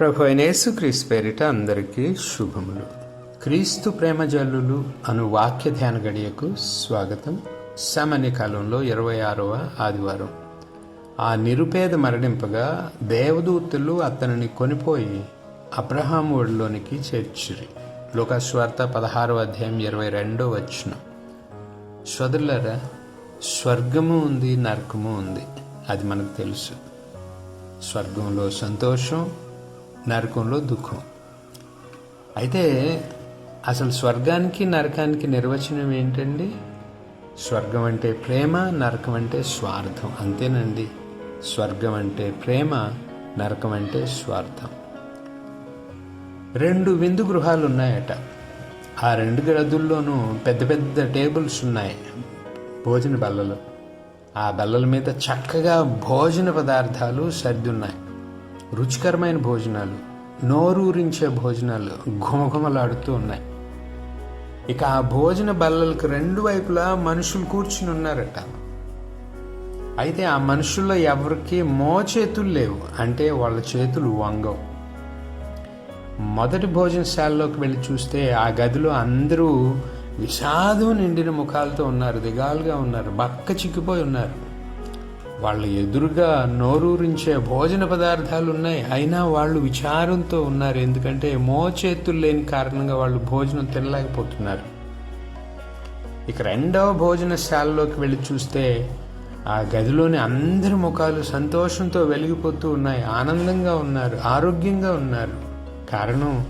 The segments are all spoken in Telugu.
ప్రభు అయిన యేసుక్రీస్తు పేరిట అందరికీ శుభములు. క్రీస్తు ప్రేమ జల్లులు అను వాక్య ధ్యాన గడియకు స్వాగతం. సామాన్య కాలంలో ఇరవై ఆరవ ఆదివారం. ఆ నిరుపేద మరణింపగా దేవదూతులు అతనిని కొనిపోయి అబ్రహాం ఒడిలోనికి చేర్చిరి. లోకస్వార్త పదహారవ అధ్యాయం ఇరవై రెండో వచ్చిన సోదరులారా స్వర్గము ఉంది నరకము ఉంది. అది మనకు తెలుసు. స్వర్గంలో సంతోషం నరకంలో దుఃఖం. అయితే అసలు స్వర్గానికి నరకానికి నిర్వచనం ఏంటండి? స్వర్గం అంటే ప్రేమ నరకం అంటే స్వార్థం. అంతేనండి. స్వర్గం అంటే ప్రేమ నరకం అంటే స్వార్థం. రెండు విందు గృహాలు ఉన్నాయట. ఆ రెండు గదుల్లోనూ పెద్ద పెద్ద టేబుల్స్ ఉన్నాయి భోజన బల్లలు. ఆ బల్లల మీద చక్కగా భోజన పదార్థాలు సర్దున్నాయి. రుచికరమైన భోజనాలు నోరూరించే భోజనాలు ఘుమఘుమలాడుతూ ఉన్నాయి. ఇక ఆ భోజన బల్లలకు రెండు వైపులా మనుషులు కూర్చుని ఉన్నారట. అయితే ఆ మనుషుల్లో ఎవరికి మోచేతులు లేవు. అంటే వాళ్ళ చేతులు వంగవు. మొదటి భోజనశాలలోకి వెళ్ళి చూస్తే ఆ గదిలో అందరూ విషాదం నిండిన ముఖాలతో ఉన్నారు దిగాలుగా ఉన్నారు బక్క చిక్కిపోయి ఉన్నారు. వాళ్ళ ఎదురుగా నోరూరించే భోజన పదార్థాలు ఉన్నాయి. అయినా వాళ్ళు విచారంతో ఉన్నారు. ఎందుకంటే మోచేతులు లేని కారణంగా వాళ్ళు భోజనం తినలేకపోతున్నారు. ఇక రెండవ భోజనశాలలోకి వెళ్ళి చూస్తే ఆ గదిలోని అందరి ముఖాలు సంతోషంతో వెలిగిపోతూ ఉన్నాయి. ఆనందంగా ఉన్నారు. ఆరోగ్యంగా ఉన్నారు. కారణం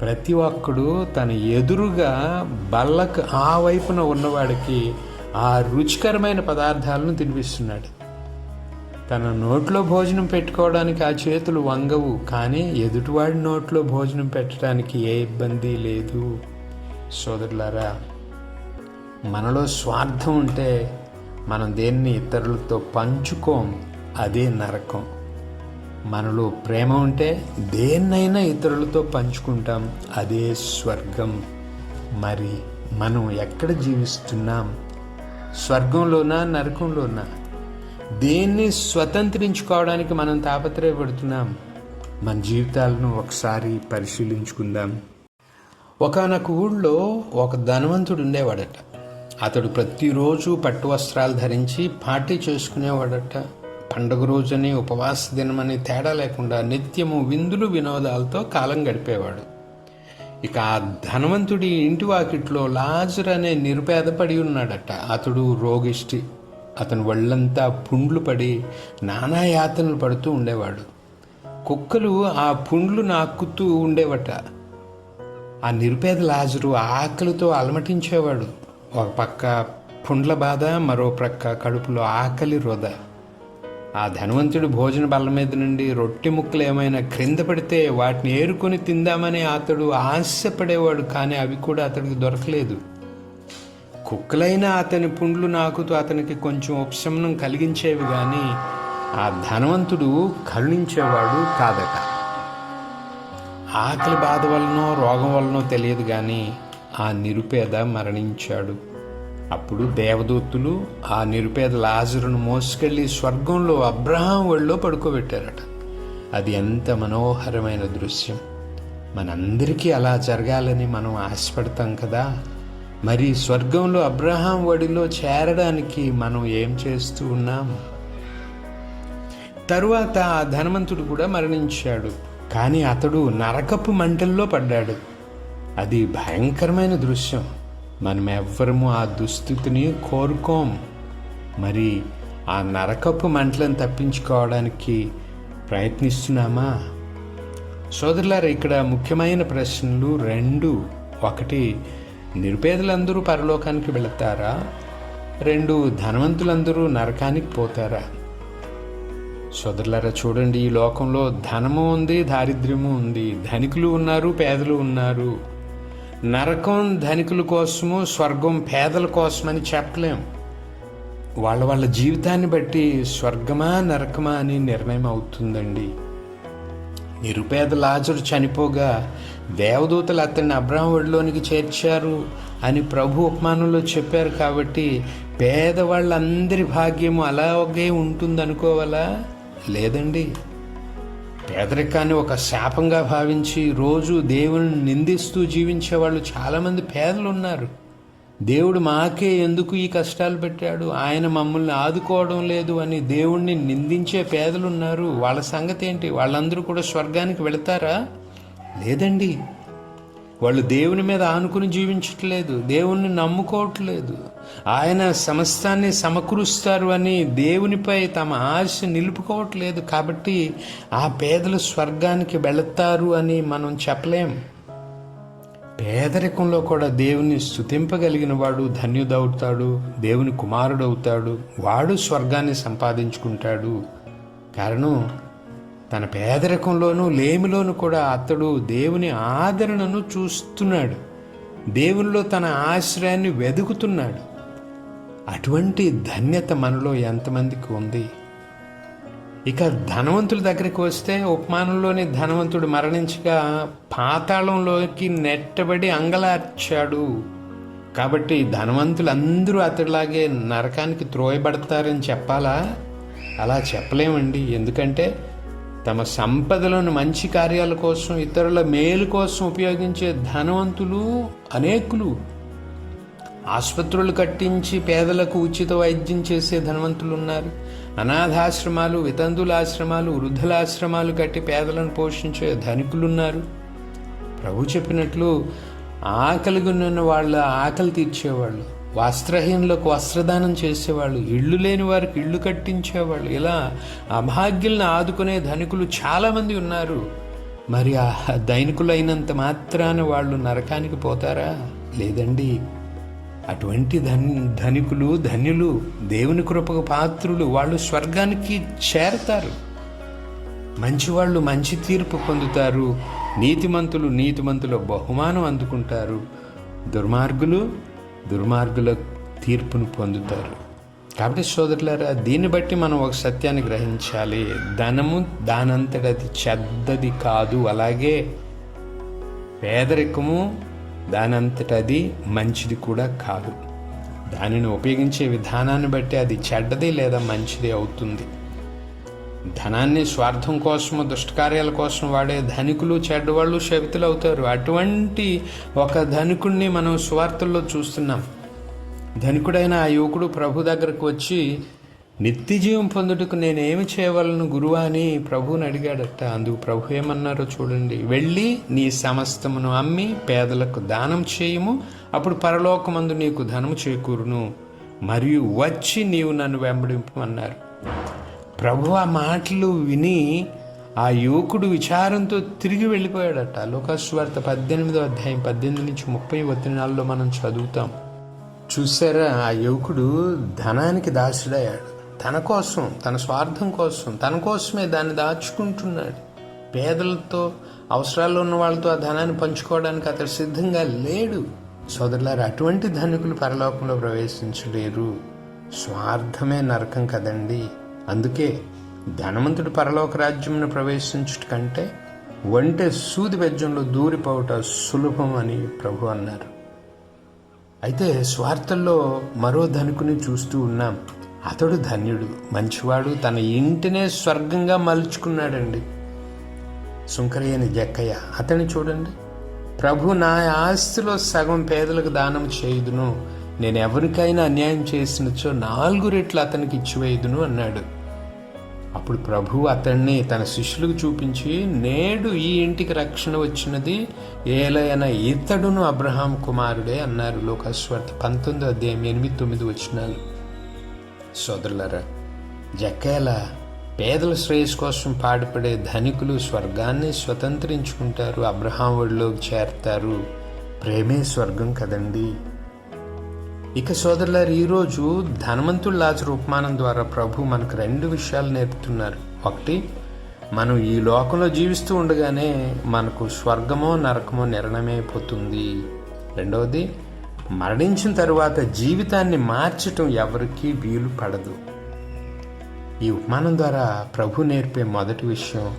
ప్రతి ఒక్కడు తన ఎదురుగా బల్లకు ఆ వైపున ఉన్నవాడికి ఆ రుచికరమైన పదార్థాలను తినిపిస్తున్నాడు. తన నోట్లో భోజనం పెట్టుకోవడానికి ఆ చేతులు వంగవు కానీ ఎదుటివాడి నోట్లో భోజనం పెట్టడానికి ఏ ఇబ్బంది లేదు. సోదరులారా మనలో స్వార్థం ఉంటే మనం దేన్ని ఇతరులతో పంచుకోం అదే నరకం. మనలో ప్రేమ ఉంటే దేన్నైనా ఇతరులతో పంచుకుంటాం అదే స్వర్గం. మరి మనం ఎక్కడ జీవిస్తున్నాం? స్వర్గంలోనా నరకంలోనా? దేన్ని స్వతంత్రించుకోవడానికి మనం తాపత్రయపడుతున్నాం. మన జీవితాలను ఒకసారి పరిశీలించుకుందాం. ఒకనొక ఊళ్ళో ఒక ధనవంతుడు ఉండేవాడట. అతడు ప్రతిరోజు పట్టు వస్త్రాలు ధరించి పార్టీ చేసుకునేవాడట. పండుగ రోజుని ఉపవాస దినమని తేడా లేకుండా నిత్యము విందులు వినోదాలతో కాలం గడిపేవాడు. ఇక ఆ ధనవంతుడి ఇంటి వాకిట్లో లాజర్ అనే నిరుపేద పడి ఉన్నాడట. అతడు రోగిష్టి. అతను ఒళ్ళంతా పుండ్లు పడి నానా యాతనలు పడుతూ ఉండేవాడు. కుక్కలు ఆ పుండ్లు నాక్కుతూ ఉండేవట. ఆ నిరుపేద లాజరు ఆకలితో అలమటించేవాడు. ఒక పక్క పుండ్ల బాధ మరో ప్రక్క కడుపులో ఆకలి రోద ఆ ధనవంతుడి భోజన బల్ల మీద నుండి రొట్టె ముక్కలు ఏమైనా క్రింద పడితే వాటిని ఏరుకొని తిందామని అతడు ఆశపడేవాడు కానీ అవి కూడా అతడికి దొరకలేదు. కుక్కలైనా అతని పుండ్లు నాకుతూ అతనికి కొంచెం ఉపశమనం కలిగించేవి కానీ ఆ ధనవంతుడు కరుణించేవాడు కాదట. ఆకలి బాధ వలనో రోగం వలనో తెలియదు కానీ ఆ నిరుపేద మరణించాడు. అప్పుడు దేవదూతులు ఆ నిరుపేద లాజరును మోసుకెళ్ళి స్వర్గంలో అబ్రహాం ఒళ్ళో పడుకోబెట్టారట. అది ఎంత మనోహరమైన దృశ్యం. మనందరికీ అలా జరగాలని మనం ఆశపడతాం కదా? మరి స్వర్గంలో అబ్రహాం ఒడిలో చేరడానికి మనం ఏం చేస్తూ ఉన్నాం? తరువాత ఆ ధనవంతుడు కూడా మరణించాడు. కానీ అతడు నరకపు మంటల్లో పడ్డాడు. అది భయంకరమైన దృశ్యం. మనం ఎవ్వరము ఆ దుస్థితిని కోరుకోం. మరి ఆ నరకపు మంటలను తప్పించుకోవడానికి ప్రయత్నిస్తున్నామా? సోదరులారా ఇక్కడ ముఖ్యమైన ప్రశ్నలు రెండు. ఒకటి నిరుపేదలందరూ పరలోకానికి వెళతారా? రెండు ధనవంతులందరూ నరకానికి పోతారా? సోదరులారా చూడండి ఈ లోకంలో ధనము ఉంది దారిద్ర్యము ఉంది. ధనికులు ఉన్నారు పేదలు ఉన్నారు. నరకం ధనికుల కోసము స్వర్గం పేదల కోసమని చెప్పలేం. వాళ్ళ వాళ్ళ జీవితాన్ని బట్టి స్వర్గమా నరకమా అని నిర్ణయం అవుతుందండి. నిరుపేద లాజరు చనిపోగా దేవదూతలు అతన్ని అబ్రహం ఒడిలోనికి చేర్చారు అని ప్రభు ఉపమానంలో చెప్పారు కాబట్టి పేదవాళ్ళందరి భాగ్యము అలాగే ఉంటుందనుకోవాలా? లేదండి. పేదరికాన్ని ఒక శాపంగా భావించి రోజు దేవుని నిందిస్తూ జీవించే వాళ్ళు చాలామంది పేదలు ఉన్నారు దేవుడు మాకే ఎందుకు ఈ కష్టాలు పెట్టాడు? ఆయన మమ్మల్ని ఆదుకోవడం లేదు అని దేవుణ్ణి నిందించే పేదలున్నారు. వాళ్ళ సంగతి ఏంటి? వాళ్ళందరూ కూడా స్వర్గానికి వెళతారా? లేదండి. వాళ్ళు దేవుని మీద ఆనుకుని జీవించట్లేదు. దేవుణ్ణి నమ్ముకోవట్లేదు. ఆయన సమస్తాన్ని సమకూరుస్తారు అని దేవునిపై తమ ఆశ నిలుపుకోవట్లేదు. కాబట్టి ఆ పేదలు స్వర్గానికి వెళతారు అని మనం చెప్పలేం. పేదరికంలో కూడా దేవుని స్థుతింపగలిగిన వాడు ధన్యుడవుతాడు దేవుని కుమారుడవుతాడు వాడు స్వర్గాన్ని సంపాదించుకుంటాడు. కారణం తన పేదరికంలోనూ లేమిలోనూ కూడా అతడు దేవుని ఆదరణను చూస్తున్నాడు. దేవునిలో తన ఆశ్రయాన్ని వెదుకుతున్నాడు. అటువంటి ధన్యత మనలో ఎంతమందికి ఉంది? ఇక ధనవంతుల దగ్గరికి వస్తే ఉపమానంలోని ధనవంతుడు మరణించగా పాతాళంలోకి నెట్టబడి అంగలార్చాడు. కాబట్టి ధనవంతులందరూ అతడిలాగే నరకానికి త్రోయబడతారని చెప్పాలా? అలా చెప్పలేమండి. ఎందుకంటే తమ సంపదలను మంచి కార్యాల కోసం ఇతరుల మేలు కోసం ఉపయోగించే ధనవంతులు అనేకులు. ఆసుపత్రులు కట్టించి పేదలకు ఉచిత వైద్యం చేసే ధనవంతులు ఉన్నారు. అనాథాశ్రమాలు వితంతుల ఆశ్రమాలు వృద్ధుల ఆశ్రమాలు కట్టి పేదలను పోషించే ధనికులున్నారు. ప్రభు చెప్పినట్లు ఆకలిగా ఉన్న వాళ్ళ ఆకలి తీర్చేవాళ్ళు వస్త్రహీనులకు వస్త్రదానం చేసేవాళ్ళు ఇళ్ళు లేని వారికి ఇళ్ళు కట్టించేవాళ్ళు ఇలా అభాగ్యుల్ని ఆదుకునే ధనికులు చాలామంది ఉన్నారు. మరి ఆ దైనికులైనంత మాత్రాన వాళ్ళు నరకానికి పోతారా? లేదండి. అటువంటి ధన్ ధనికులు ధన్యులు దేవుని కృపకు పాత్రులు వాళ్ళు స్వర్గానికి చేరతారు. మంచివాళ్ళు మంచి తీర్పు పొందుతారు. నీతిమంతులు నీతిమంతుల బహుమానం అందుకుంటారు. దుర్మార్గులు దుర్మార్గుల తీర్పును పొందుతారు. కాబట్టి సోదరులారా దీన్ని బట్టి మనం ఒక సత్యాన్ని గ్రహించాలి. ధనము దానంతటది చెద్దది కాదు. అలాగే పేదరికము దానంతటది మంచిది కూడా కాదు. దానిని ఉపయోగించే విధానాన్ని బట్టి అది చెడ్డది లేదా మంచిది అవుతుంది. ధనాన్ని స్వార్థం కోసము దుష్టకార్యాల కోసం వాడే ధనికులు చెడ్డవాళ్ళు శవితులు అవుతారు. అటువంటి ఒక ధనికుడిని మనం స్వార్థల్లో చూస్తున్నాం. ధనికుడైన ఆ యువకుడు ప్రభు దగ్గరకు వచ్చి నిత్యజీవం పొందుటకు నేనేమి చేయవలను గురువా అని ప్రభువుని అడిగాడట. అందుకు ప్రభు ఏమన్నారో చూడండి. వెళ్ళి నీ సమస్తమును అమ్మి పేదలకు దానం చేయము. అప్పుడు పరలోకమందు నీకు ధనము చేకూరును. మరియు వచ్చి నీవు నన్ను వెంబడింపమన్నారు. ప్రభు ఆ మాటలు విని ఆ యువకుడు విచారంతో తిరిగి వెళ్ళిపోయాడట. లోకస్వార్త పద్దెనిమిదో అధ్యాయం పద్దెనిమిది నుంచి ముప్పై వచనాల్లో మనం చదువుతాం. చూసారా? ఆ యువకుడు ధనానికి దాసుడయ్యాడు. తన కోసం తన స్వార్థం కోసం తన కోసమే దాన్ని దాచుకుంటున్నాడు. పేదలతో అవసరాల్లో ఉన్న వాళ్ళతో ఆ ధనాన్ని పంచుకోవడానికి అతడు సిద్ధంగా లేడు. సోదరులారు అటువంటి ధనికులు పరలోకంలో ప్రవేశించలేరు. స్వార్థమే నరకం కదండి. అందుకే ధనవంతుడు పరలోక రాజ్యమును ప్రవేశించుట కంటే ఒంటె సూది బెజ్జంలో దూరిపోవట సులభం అని ప్రభు అన్నారు. అయితే స్వార్థల్లో మరో ధనుకుని చూస్తూ ఉన్నాం. అతడు ధన్యుడు మంచివాడు తన ఇంటినే స్వర్గంగా మలుచుకున్నాడండి. సుంకరయ్యని జక్కయ్య అతన్ని చూడండి. ప్రభు నా ఆస్తిలో సగం పేదలకు దానం చేయుదును నేను ఎవరికైనా అన్యాయం చేసినచో నాలుగు రెట్లు అతనికి ఇచ్చివేయుదును అన్నాడు. అప్పుడు ప్రభు అతన్ని తన శిష్యులకు చూపించి నేడు ఈ ఇంటికి రక్షణ వచ్చినది ఏలైన ఇతడును అబ్రహాం కుమారుడే అన్నారు. లోకస్వార్థ పంతొమ్మిది అధ్యాయం ఎనిమిది తొమ్మిది వచ్చినాలు సోదరులరా జక్కేల పేదల శ్రేయస్ కోసం పాటుపడే ధనికులు స్వర్గాన్ని స్వతంత్రించుకుంటారు అబ్రహాం ఒడిలోకి చేరతారు. ప్రేమే స్వర్గం కదండి. ఇక సోదరులారు ఈరోజు ధనవంతుడు లాజరు ఉపమానం ద్వారా ప్రభు మనకు రెండు విషయాలు నేర్పుతున్నారు. ఒకటి మనం ఈ లోకంలో జీవిస్తూ ఉండగానే మనకు స్వర్గమో నరకమో నిర్ణయమైపోతుంది. రెండవది మరణించిన తరువాత జీవితాన్ని మార్చటం ఎవరికీ వీలు పడదు. ఈ ఉపమానం ద్వారా ప్రభు నేర్పే మొదటి విషయం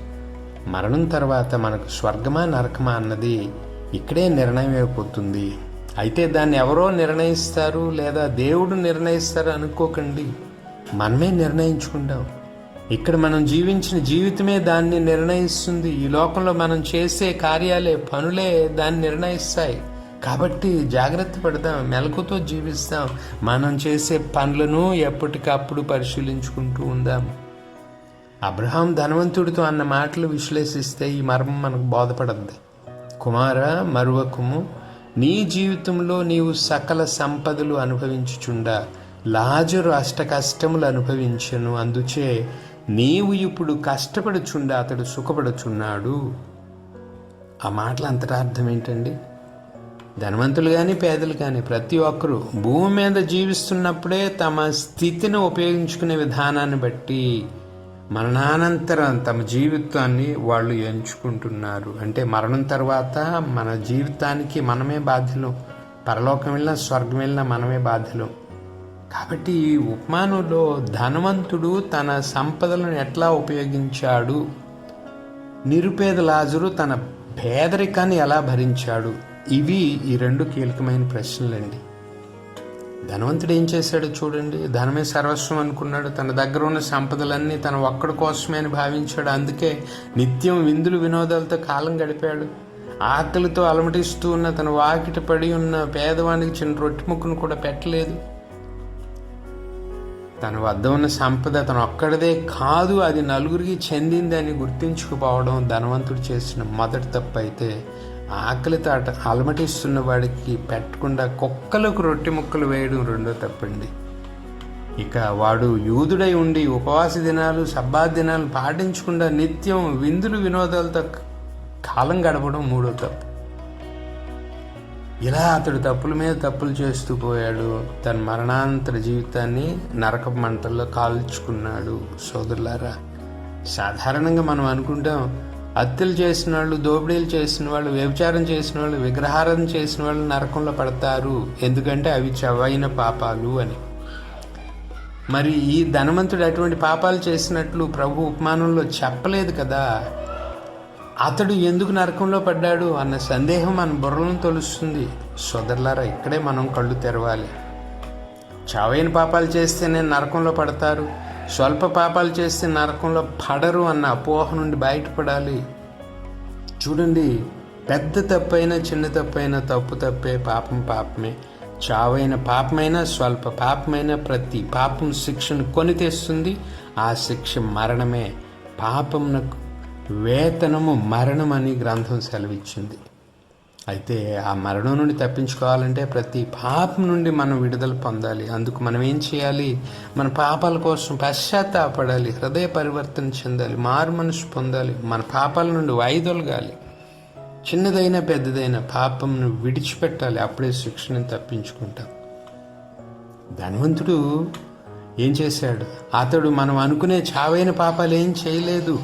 మరణం తర్వాత మనకు స్వర్గమా నరకమా అన్నది ఇక్కడే నిర్ణయం అయిపోతుంది అయితే దాన్ని ఎవరో నిర్ణయిస్తారు లేదా దేవుడు నిర్ణయిస్తారు అనుకోకండి. మనమే నిర్ణయించుకుంటాం. ఇక్కడ మనం జీవించిన జీవితమే దాన్ని నిర్ణయిస్తుంది. ఈ లోకంలో మనం చేసే కార్యాలే పనులే దాన్ని నిర్ణయిస్తాయి. కాబట్టి జాగ్రత్త పడదాం మెలకుతో జీవిస్తాం. మనం చేసే పనులను ఎప్పటికప్పుడు పరిశీలించుకుంటూ ఉందాం. అబ్రహాం ధనవంతుడితో అన్న మాటలు విశ్లేషిస్తే ఈ మర్మం మనకు బోధపడద్ది. కుమార మరువకుము నీ జీవితంలో నీవు సకల సంపదలు అనుభవించుచుండా లాజరు అష్ట కష్టములు అనుభవించను అందుచే నీవు ఇప్పుడు కష్టపడుచుండా అతడు సుఖపడుచున్నాడు. ఆ మాటల అంతరార్థం ఏంటండి? ధనవంతులు కానీ పేదలు కానీ ప్రతి ఒక్కరూ భూమి మీద జీవిస్తున్నప్పుడే తమ స్థితిని ఉపయోగించుకునే విధానాన్ని బట్టి మరణానంతరం తమ జీవితాన్ని వాళ్ళు ఎంచుకుంటున్నారు. అంటే మరణం తర్వాత మన జీవితానికి మనమే బాధ్యులు. పరలోకం వెళ్ళినా స్వర్గం వెళ్ళినా మనమే బాధ్యులు. కాబట్టి ఈ ఉపమానంలో ధనవంతుడు తన సంపదలను ఎట్లా ఉపయోగించాడు? నిరుపేద లాజరు తన పేదరికాన్ని ఎలా భరించాడు? ఇవి ఈ రెండు కీలకమైన ప్రశ్నలండి. ధనవంతుడు ఏం చేశాడో చూడండి. ధనమే సర్వస్వం అనుకున్నాడు. తన దగ్గర ఉన్న సంపదలన్నీ తన ఒక్కడి కోసమే అని భావించాడు. అందుకే నిత్యం విందులు వినోదాలతో కాలం గడిపాడు. ఆకలితో అలమటిస్తూ ఉన్న తన వాకిట పడి ఉన్న పేదవానికి చిన్న రొట్టె ముక్కును కూడా పెట్టలేదు. తన వద్ద ఉన్న సంపద తన ఒక్కడిదే కాదు అది నలుగురికి చెందిందని గుర్తించుకుపోవడం ధనవంతుడు చేసిన మొదటి తప్పు అయితే ఆకలి తాట అలమటిస్తున్న వాడికి పెట్టకుండా కుక్కలకు రొట్టె ముక్కలు వేయడం రెండో తప్పండి. ఇక వాడు యూదుడై ఉండి ఉపవాస దినాలు సబ్బా దినాలు పాటించకుండా నిత్యం విందులు వినోదాలతో కాలం గడపడం మూడో తప్పు. ఇలా అతడు తప్పుల మీద తప్పులు చేస్తూ పోయాడు. తన మరణాంతర జీవితాన్ని నరక మంటల్లో కాల్చుకున్నాడు. సోదరులారా సాధారణంగా మనం అనుకుంటాం హత్యలు చేసిన వాళ్ళు దోపిడీలు చేసిన వాళ్ళు వ్యభిచారం చేసిన వాళ్ళు విగ్రహారం చేసిన వాళ్ళు నరకంలో పడతారు. ఎందుకంటే అవి చవైన పాపాలు అని. మరి ఈ ధనవంతుడు అటువంటి పాపాలు చేసినట్లు ప్రభు ఉపమానంలో చెప్పలేదు కదా. అతడు ఎందుకు నరకంలో పడ్డాడు అన్న సందేహం మన బుర్రలను తొలుస్తుంది. సోదరులారా ఇక్కడే మనం కళ్ళు తెరవాలి. చావైన పాపాలు చేస్తేనే నరకంలో పడతారు. స్వల్ప పాపాలు చేస్తే నరకంలో పడరు అన్న అపోహ నుండి బయటపడాలి. చూడండి పెద్ద తప్పైనా చిన్న తప్పైనా తప్పు తప్పే పాపం పాపమే. చావైన పాపమైనా స్వల్ప పాపమైన ప్రతి పాపం శిక్షను కొని తెస్తుంది ఆ శిక్ష మరణమే. పాపమునకు వేతనము మరణం అని గ్రంథం సెలవిచ్చింది. అయితే ఆ మరణం నుండి తప్పించుకోవాలంటే ప్రతి పాపం నుండి మనం విడుదల పొందాలి. అందుకు మనం ఏం చేయాలి? మన పాపాల కోసం పశ్చాత్తాపడాలి. హృదయ పరివర్తన చెందాలి. మారు మనసు పొందాలి. మన పాపాల నుండి వాయిదొలగాలి చిన్నదైన పెద్దదైన పాపంను విడిచిపెట్టాలి. అప్పుడే శిక్షను తప్పించుకుంటాం. ధనవంతుడు ఏం చేశాడు? అతడు మనం అనుకునే చావైన పాపాలు ఏం చేయలేదు.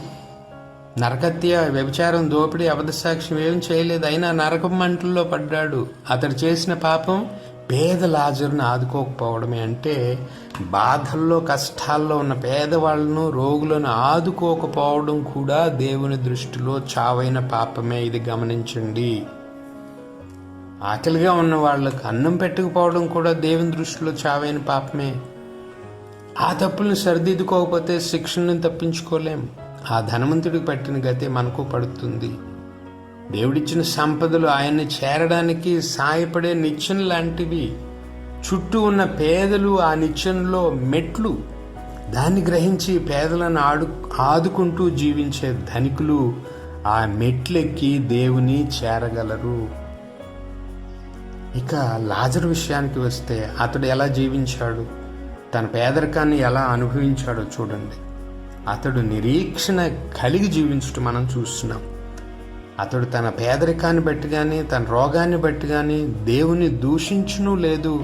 నరకత్య వ్యభిచారం దోపిడీ అబద్ధసాక్ష్యం ఏం చేయలేదు. అయినా నరకం మంటల్లో పడ్డాడు. అతడు చేసిన పాపం పేద లాజరును ఆదుకోకపోవడమే అంటే బాధల్లో కష్టాల్లో ఉన్న పేదవాళ్ళను రోగులను ఆదుకోకపోవడం కూడా దేవుని దృష్టిలో చావైన పాపమే. ఇది గమనించండి. ఆకలిగా ఉన్న వాళ్ళకు అన్నం పెట్టకపోవడం కూడా దేవుని దృష్టిలో చావైన పాపమే. ఆ తప్పులను సరిదిద్దుకోకపోతే శిక్షణను తప్పించుకోలేము ఆ ధనవంతుడికి పట్టిన గతే మనకు పడుతుంది. దేవుడిచ్చిన సంపదలు ఆయన్ని చేరడానికి సాయపడే నిత్యం లాంటివి. చుట్టూ ఉన్న పేదలు ఆ నిత్యంలో మెట్లు. దాన్ని గ్రహించి పేదలను ఆడు ఆదుకుంటూ జీవించే ధనికులు ఆ మెట్లెక్కి దేవుని చేరగలరు. ఇక లాజర్ విషయానికి వస్తే అతడు ఎలా జీవించాడు? తన పేదరికాన్ని ఎలా అనుభవించాడో చూడండి. అతడు నిరీక్షణ కలిగి జీవించటం మనం చూస్తున్నాం. అతడు తన పేదరికాన్ని బట్టి కానీ తన రోగాన్ని బట్టి కానీ దేవుని దూషించును లేదు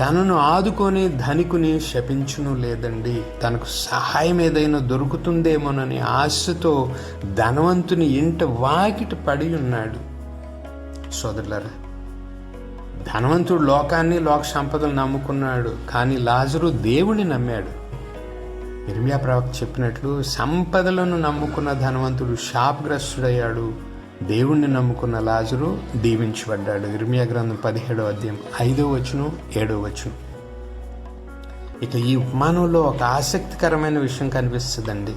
తనను ఆదుకొని ధనికుని శపించును లేదండి. తనకు సహాయం ఏదైనా దొరుకుతుందేమోనని ఆశతో ధనవంతుని ఇంట వాకిట పడి ఉన్నాడు. సోదరులరా ధనవంతుడు లోకాన్ని లోక సంపదలు నమ్ముకున్నాడు కానీ లాజరు దేవుని నమ్మాడు. ఇర్మియా ప్రవక్త చెప్పినట్లు సంపదలను నమ్ముకున్న ధనవంతుడు శాపగ్రస్తుడయ్యాడు. దేవుణ్ణి నమ్ముకున్న లాజరు దీవించబడ్డాడు. ఇర్మియా గ్రంథం పదిహేడో అధ్యాయం ఐదో వచనం ఏడో వచనం. ఇక ఈ ఉపమానంలో ఒక ఆసక్తికరమైన విషయం కనిపిస్తుందండి.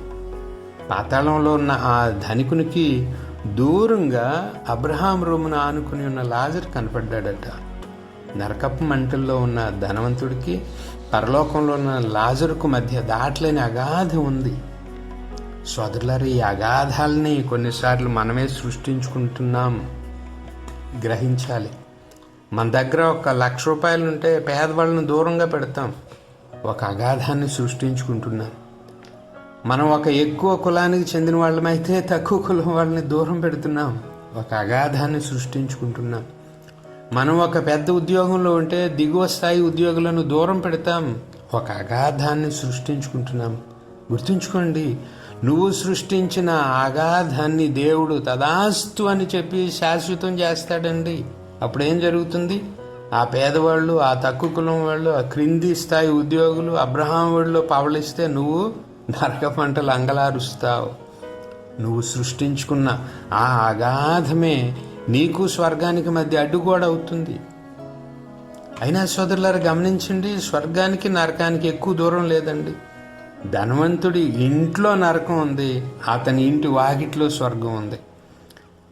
పాతాళంలో ఉన్న ఆ ధనికునికి దూరంగా అబ్రహాం రూమును ఆనుకుని ఉన్న లాజర్ కనపడ్డాడట. నరకపు మంటల్లో ఉన్న ధనవంతుడికి పరలోకంలో ఉన్న లాజరుకు మధ్య దాటలేని అగాధం ఉంది. సోదరులారు ఈ అగాధాలని కొన్నిసార్లు మనమే సృష్టించుకుంటున్నాం. గ్రహించాలి. మన దగ్గర ఒక లక్ష రూపాయలు ఉంటే పేదవాళ్ళని దూరంగా పెడతాం. ఒక అగాధాన్ని సృష్టించుకుంటున్నాం. మనం ఒక ఎక్కువ కులానికి చెందిన వాళ్ళమైతే తక్కువ కులం వాళ్ళని దూరం పెడుతున్నాం. ఒక అగాధాన్ని సృష్టించుకుంటున్నాం. మనం ఒక పెద్ద ఉద్యోగంలో ఉంటే దిగువ స్థాయి ఉద్యోగులను దూరం పెడతాం. ఒక అగాధాన్ని సృష్టించుకుంటున్నాం. గుర్తుంచుకోండి నువ్వు సృష్టించిన అగాధాన్ని దేవుడు తదాస్తు అని చెప్పి శాశ్వతం చేస్తాడండి. అప్పుడేం జరుగుతుంది? ఆ పేదవాళ్ళు ఆ తక్కువ కులం వాళ్ళు ఆ క్రింది స్థాయి ఉద్యోగులు అబ్రహాం వాళ్ళు పవలిస్తే నువ్వు నరక పంటలు అంగలారుస్తావు. నువ్వు సృష్టించుకున్న ఆ అగాధమే నీకు స్వర్గానికి మధ్య అడ్డుగోడ అవుతుంది. అయినా సోదరులారు గమనించండి స్వర్గానికి నరకానికి ఎక్కువ దూరం లేదండి. ధనవంతుడి ఇంట్లో నరకం ఉంది అతని ఇంటి వాకిట్లో స్వర్గం ఉంది.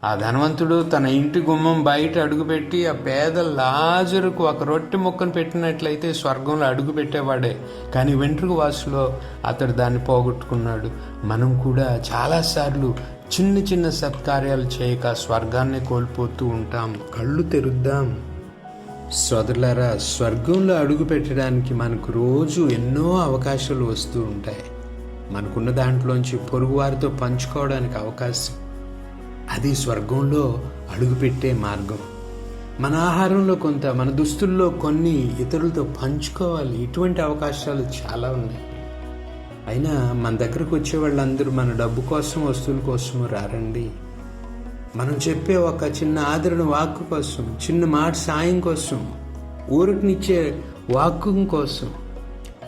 ఆ ధనవంతుడు తన ఇంటి గుమ్మం బయట అడుగుపెట్టి ఆ పేద లాజరుకు ఒక రొట్టె ముక్కను పెట్టినట్లయితే స్వర్గంలో అడుగు పెట్టేవాడే. కానీ వెంట్రుకు వాసులో అతడు దాన్ని పోగొట్టుకున్నాడు. మనం కూడా చాలాసార్లు చిన్న చిన్న సత్కార్యాలు చేయక స్వర్గాన్ని కోల్పోతూ ఉంటాం. కళ్ళు తెరుద్దాం. సోదరులారా స్వర్గంలో అడుగు పెట్టడానికి మనకు రోజు ఎన్నో అవకాశాలు వస్తూ ఉంటాయి. మనకున్న దాంట్లోంచి పొరుగువారితో పంచుకోవడానికి అవకాశం. అది స్వర్గంలో అడుగుపెట్టే మార్గం. మన ఆహారంలో కొంత మన దుస్తుల్లో కొన్ని ఇతరులతో పంచుకోవాలి. ఇటువంటి అవకాశాలు చాలా ఉన్నాయి. అయినా మన దగ్గరకు వచ్చే వాళ్ళందరూ మన డబ్బు కోసం వస్తువుల కోసం రారండి. మనం చెప్పే ఒక చిన్న ఆదరణ వాక్కు కోసం చిన్న మాట సాయం కోసం ఊరికినిచ్చే వాక్కు కోసం.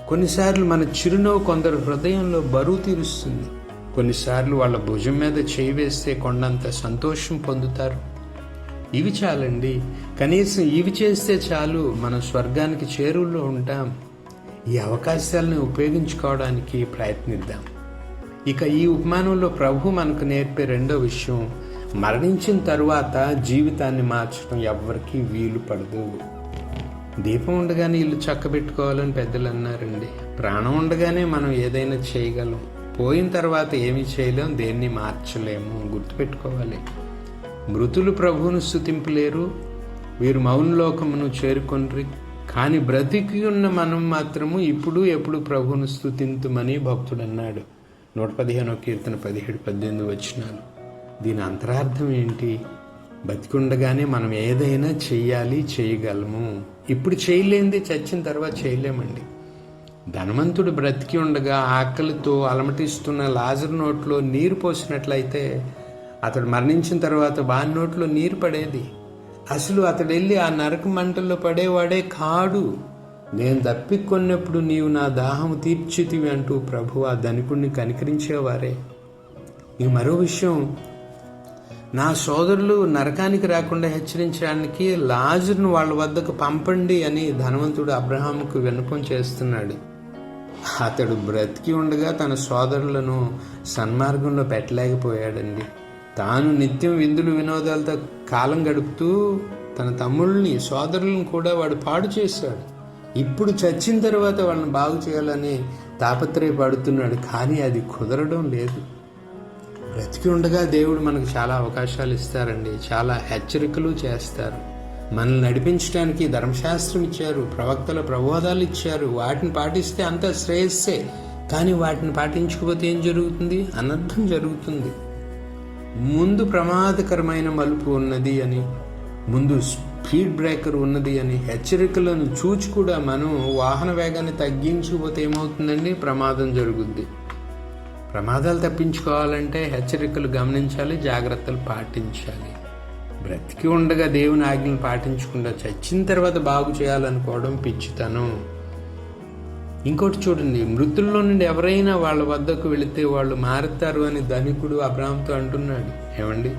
కొన్నిసార్లు మన చిరునవ్వు కొందరు హృదయంలో బరువు తీరుస్తుంది. కొన్నిసార్లు వాళ్ళ భుజం మీద చేయి వేస్తే కొండంత సంతోషం పొందుతారు. ఇవి చాలండి. కనీసం ఇవి చేస్తే చాలు మనం స్వర్గానికి చేరువులో ఉంటాం. ఈ అవకాశాలను ఉపయోగించుకోవడానికి ప్రయత్నిద్దాం. ఇక ఈ ఉపమానంలో ప్రభు మనకు నేర్పే రెండో విషయం మరణించిన తరువాత జీవితాన్ని మార్చడం ఎవ్వరికీ వీలు పడదు. దీపం ఉండగానే ఇల్లు చక్కబెట్టుకోవాలని పెద్దలు అన్నారండి. ప్రాణం ఉండగానే మనం ఏదైనా చేయగలం. పోయిన తర్వాత ఏమి చేయలేం దేన్ని మార్చలేము గుర్తుపెట్టుకోవాలి. మృతులు ప్రభువును స్థుతింపలేరు వీరు మౌనలోకమును చేరుకొనరి. కానీ బ్రతికి ఉన్న మనం మాత్రము ఇప్పుడు ఎప్పుడు ప్రభువును స్థుతింతుమని భక్తుడు అన్నాడు నూట పదిహేనో కీర్తన పదిహేడు పద్దెనిమిది వచ్చినాలు దీని అంతరార్థం ఏంటి? బతికుండగానే మనం ఏదైనా చెయ్యాలి చేయగలము. ఇప్పుడు చేయలేంది చచ్చిన తర్వాత చేయలేమండి. ధనవంతుడు బ్రతికి ఉండగా ఆకలితో అలమటిస్తున్న లాజర్ నోట్లో నీరు పోసినట్లయితే అతడు మరణించిన తర్వాత వాని నోట్లో నీరు పడేది? అసలు అతడు వెళ్ళి ఆ నరక మంటల్లో పడేవాడే కాడు. నేను తప్పికొన్నప్పుడు నీవు నా దాహము తీర్చితివి అంటూ ప్రభు ఆ ధనికుణ్ణి కనికరించేవారే. ఇక మరో విషయం నా సోదరులు నరకానికి రాకుండా హెచ్చరించడానికి లాజర్ను వాళ్ళ వద్దకు పంపండి అని ధనవంతుడు అబ్రహాముకు విన్నపం చేస్తున్నాడు. అతడు బ్రతికి ఉండగా తన సోదరులను సన్మార్గంలో పెట్టలేకపోయాడండి. తాను నిత్యం విందులు వినోదాలతో కాలం గడుపుతూ తన తమ్ముళ్ళని సోదరులను కూడా వాడు పాడు చేశాడు. ఇప్పుడు చచ్చిన తర్వాత వాళ్ళని బాగు చేయాలని తాపత్రయపడుతున్నాడు కానీ అది కుదరడం లేదు. బ్రతికి ఉండగా దేవుడు మనకు చాలా అవకాశాలు ఇస్తారండి. చాలా హెచ్చరికలు చేస్తారు. మనల్ని నడిపించడానికి ధర్మశాస్త్రం ఇచ్చారు ప్రవక్తల ప్రబోధాలు ఇచ్చారు వాటిని పాటిస్తే అంత శ్రేయస్సే. కానీ వాటిని పాటించకపోతే ఏం జరుగుతుంది? అనర్థం జరుగుతుంది. ముందు ప్రమాదకరమైన మలుపు ఉన్నది అని ముందు స్పీడ్ బ్రేకర్ ఉన్నది అని హెచ్చరికలను చూచి కూడా మనం వాహన వేగాన్ని తగ్గించకపోతే ఏమవుతుందండి? ప్రమాదం జరుగుద్ది. ప్రమాదాలు తప్పించుకోవాలంటే హెచ్చరికలు గమనించాలి జాగ్రత్తలు పాటించాలి. బ్రతికి ఉండగా దేవుని ఆజ్ఞలు పాటించకుండా చచ్చిన తర్వాత బాగు చేయాలనుకోవడం పిచ్చితనం. ఇంకోటి చూడండి మృతుల్లో నుండి ఎవరైనా వాళ్ళ వద్దకు వెళితే వాళ్ళు మారుతారు అని ధనికుడు అబ్రాహంతో అంటున్నాడు. ఏమండి?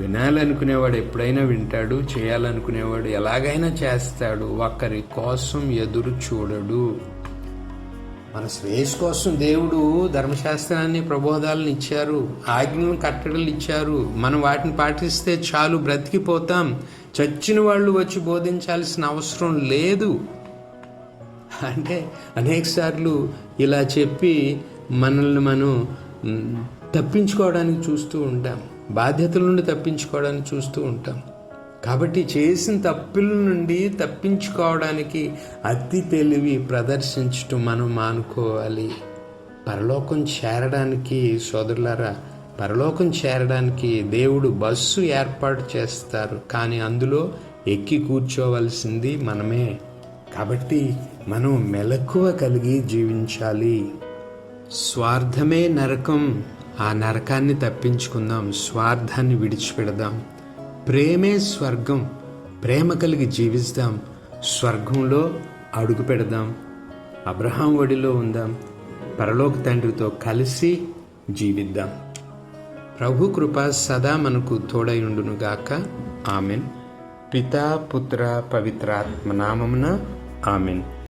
వినాలనుకునేవాడు ఎప్పుడైనా వింటాడు చేయాలనుకునేవాడు ఎలాగైనా చేస్తాడు ఒక్కరి కోసం ఎదురు చూడడు. మన శ్రేయస్ కోసం దేవుడు ధర్మశాస్త్రాన్ని ప్రబోధాలను ఇచ్చారు ఆజ్ఞలను కట్టడలు ఇచ్చారు. మనం వాటిని పాటిస్తే చాలు బ్రతికిపోతాం. చచ్చిన వాళ్ళు వచ్చి బోధించాల్సిన అవసరం లేదు. అంటే అనేక సార్లు ఇలా చెప్పి మనల్ని మనం తప్పించుకోవడానికి చూస్తూ ఉంటాం. బాధ్యతల నుండి తప్పించుకోవడానికి చూస్తూ ఉంటాం. కాబట్టి చేసిన తప్పుల నుండి తప్పించుకోవడానికి అతి తెలివి ప్రదర్శించటం మనం మానుకోవాలి. పరలోకం చేరడానికి సోదరులారా పరలోకం చేరడానికి దేవుడు బస్సు ఏర్పాటు చేస్తారు. కానీ అందులో ఎక్కి కూర్చోవలసింది మనమే. కాబట్టి మనం మెలకువ కలిగి జీవించాలి. స్వార్థమే నరకం. ఆ నరకాన్ని తప్పించుకుందాం. స్వార్థాన్ని విడిచిపెడదాం. ప్రేమే స్వర్గం. ప్రేమ కలిగి జీవిస్తాం. స్వర్గంలో అడుగు పెడదాం. అబ్రహాం ఒడిలో ఉందాం. పరలోక తండ్రితో కలిసి జీవిద్దాం. ప్రభు కృప సదా మనకు తోడయుండునుగాక ఆమెన్. పితా పుత్ర పవిత్రాత్మ నామమున ఆమెన్